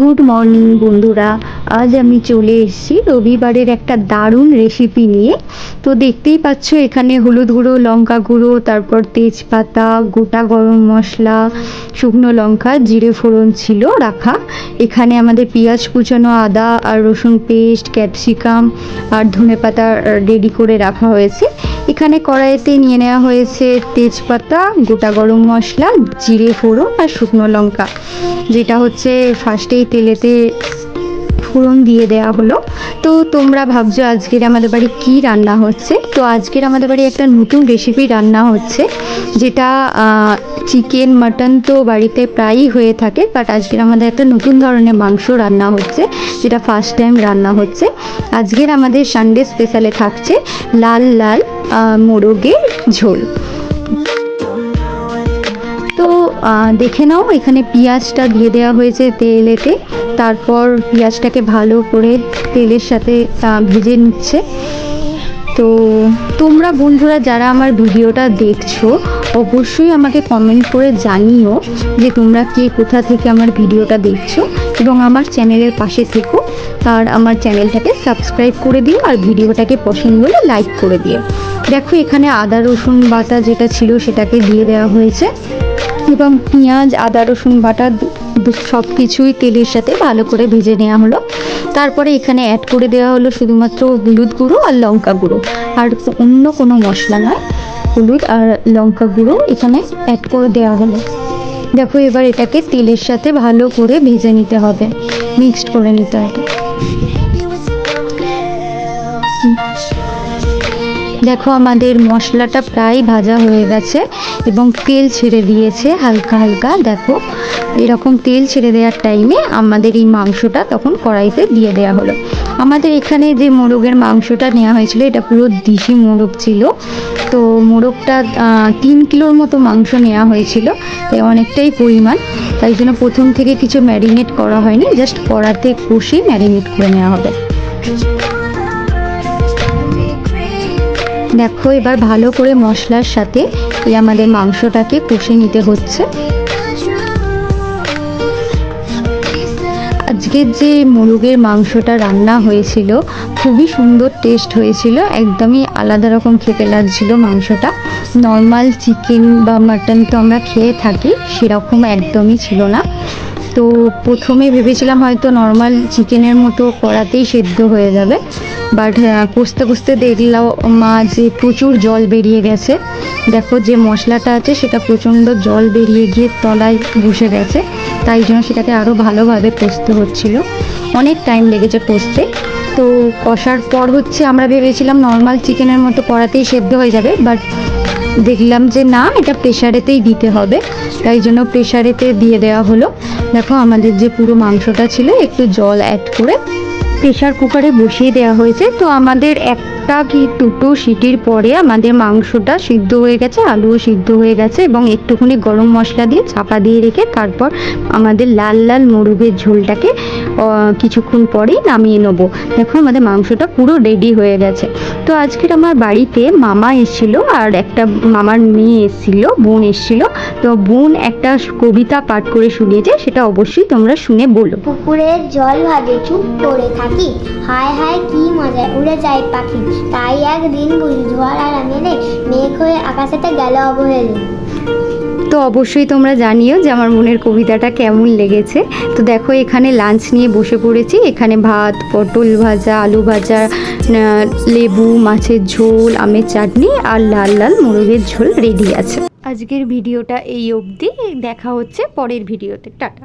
Good morning বন্ধুরা। আজ আমি চলে এসেছি রবিবারের একটা দারুণ রেসিপি নিয়ে। তো দেখতেই পাচ্ছ, এখানে হলুদ গুঁড়ো, লঙ্কা গুঁড়ো, তারপর তেজপাতা, গোটা গরম মশলা, শুকনো লঙ্কা, জিরে ফোড়ন ছিল রাখা। এখানে আমাদের পেঁয়াজ কুচানো আদা আর রসুন পেস্ট, ক্যাপসিকাম আর ধনেপাতা রেডি করে রাখা হয়েছে। এখানে কড়াইতে নিয়ে নেওয়া হয়েছে তেজপাতা, গোটা গরম মশলা, জিরে ফোড়ন আর শুকনো লঙ্কা। যেটা হচ্ছে ফার্স্টেই তেলেতে ফোড়ন দিয়ে দেওয়া হলো। তো তোমরা ভাবছ আজকের আমাদের বাড়ি কি রান্না হচ্ছে? তো আজকের আমাদের বাড়ি একটা নতুন রেসিপি রান্না হচ্ছে, যেটা চিকেন মাটন তো বাড়িতে প্রায়ই হয়ে থাকে বাট আজকের আমাদের একটা নতুন ধরনের মাংস রান্না হচ্ছে, যেটা ফার্স্ট টাইম রান্না হচ্ছে। আজকের আমাদের সানডে স্পেশালে থাকছে লাল লাল মোরগের ঝোল। দেখে নাও, এখানে পেঁয়াজটা দিয়ে দেওয়া হয়েছে তেলেতে। তারপর পেঁয়াজটাকে ভালো করে তেলের সাথে ভেজে নিচ্ছে। তো তোমরা বন্ধুরা, যারা আমার ভিডিওটা দেখছ অবশ্যই আমাকে কমেন্ট করে জানিও যে তোমরা কে, কোথা থেকে আমার ভিডিওটা দেখছ এবং আমার চ্যানেলের পাশে থেকো। আর আমার চ্যানেলটাকে সাবস্ক্রাইব করে দিও আর ভিডিওটাকে পছন্দ হলে লাইক করে দিও। দেখো, এখানে আদা, রসুন বাটা যেটা ছিল সেটাকে দিয়ে দেওয়া হয়েছে এবং পেঁয়াজ, আদা, রসুন বাটা সব কিছুই তেলের সাথে ভালো করে ভেজে নেওয়া হলো। তারপরে এখানে অ্যাড করে দেওয়া হলো শুধুমাত্র হলুদ গুঁড়ো আর লঙ্কা গুঁড়ো। আর অন্য কোনো মশলা নয়। হলুদ আর লঙ্কা গুঁড়ো এখানে অ্যাড করে দেওয়া হলো। দেখো এবার এটাকে তেলের সাথে ভালো করে ভেজে নিতে হবে। মিক্সড করে নিতে হবে। দেখো আমাদের মশলাটা প্রায় ভাজা হয়ে গেছে এবং তেল ছেড়ে দিয়েছে হালকা হালকা। দেখো এরকম তেল ছেড়ে দেওয়ার টাইমে আমাদের এই মাংসটা তখন কড়াইতে দিয়ে দেওয়া হলো। আমাদের এখানে যে মোরগের মাংসটা নেওয়া হয়েছিল, এটা পুরো দেশি মোরগ ছিল। তো মোরগটা তিন কিলোর মতো মাংস নেওয়া হয়েছিল। তাই অনেকটাই পরিমাণ। তাই জন্য প্রথম থেকে কিছু ম্যারিনেট করা হয়নি। জাস্ট কড়াতে কষে ম্যারিনেট করে নেওয়া হবে। দেখো, এবার ভালো করে মশলার সাথে এই আমাদের মাংসটাকে কষে নিতে হচ্ছে। আজকের যে মুরগের মাংসটা রান্না হয়েছিল, খুবই সুন্দর টেস্ট হয়েছিল, একদমই আলাদা রকম খেতে লাগছিল মাংসটা। নর্মাল চিকেন বা মাটন তো আমরা খেয়ে থাকি, সেরকম একদমই ছিল না। তো প্রথমে ভেবেছিলাম হয়তো নর্মাল চিকেনের মতো করাতেই সেদ্ধ হয়ে যাবে। বাট কষতে কষতে দেখলাম মা যে প্রচুর জল বেরিয়ে গেছে। দেখো যে মশলাটা আছে, সেটা প্রচণ্ড জল বেরিয়ে গিয়ে তলায় বসে গেছে। তাই জন্য সেটাকে আরও ভালোভাবে কষতে হচ্ছিল। অনেক টাইম লেগেছে কষতে তো কষার পর হচ্ছে আমরা ভেবেছিলাম নর্মাল চিকেনের মতো কড়াতেই সেদ্ধ হয়ে যাবে বাট দেখলাম যে না, এটা প্রেশারেতেই দিতে হবে। তাই জন্য প্রেশারেতে দিয়ে দেওয়া হলো। দেখো আমাদের যে পুরো মাংসটা ছিল, একটু জল অ্যাড করে প্রেশার কুকারে বসিয়ে দেওয়া হয়েছে। তো আমাদের একটা কি দুটো সিটির পরে আমাদের মাংসটা সিদ্ধ হয়ে গেছে, আলুও সিদ্ধ হয়ে গেছে এবং একটুখানি গরম মশলা দিয়ে চাপা দিয়ে রেখে তারপর আমাদের লাল লাল মোরগের ঝোলটাকে কিছুক্ষণ পরেই নামিয়ে নেব। দেখো আমাদের মাংসটা পুরো রেডি হয়ে গেছে। তো আজকের আমার বাড়িতে মামা এসেছিল আর একটা মামার মেয়ে এসেছিল, বোন এসেছিল। তো বোন একটা কবিতা পাঠ করে শুনিয়েছে, সেটা অবশ্যই তোমরা শুনে বলো। পুকুরের জল ভাগে চুপ করে থাকি। হায় হায় কি মজা উড়ে যায় পাখি। তাই একদিন বুঝি ঝড় আর মেঘ হয়ে আকাশেতে গেল অবহেলে। তো অবশ্যই তোমরা জানিও যে আমার মনের কবিতাটা কেমন লেগেছে। তো দেখো, এখানে লাঞ্চ নিয়ে বসে পড়েছি। এখানে ভাত, পটল ভাজা, আলু ভাজা লেবু, মাছের ঝোল, আমের চাটনি আর লাল লাল মোরগের ঝোল রেডি আছে। আজকের ভিডিওটা এই অবধি। দেখা হচ্ছে পরের ভিডিওতে। টাটা।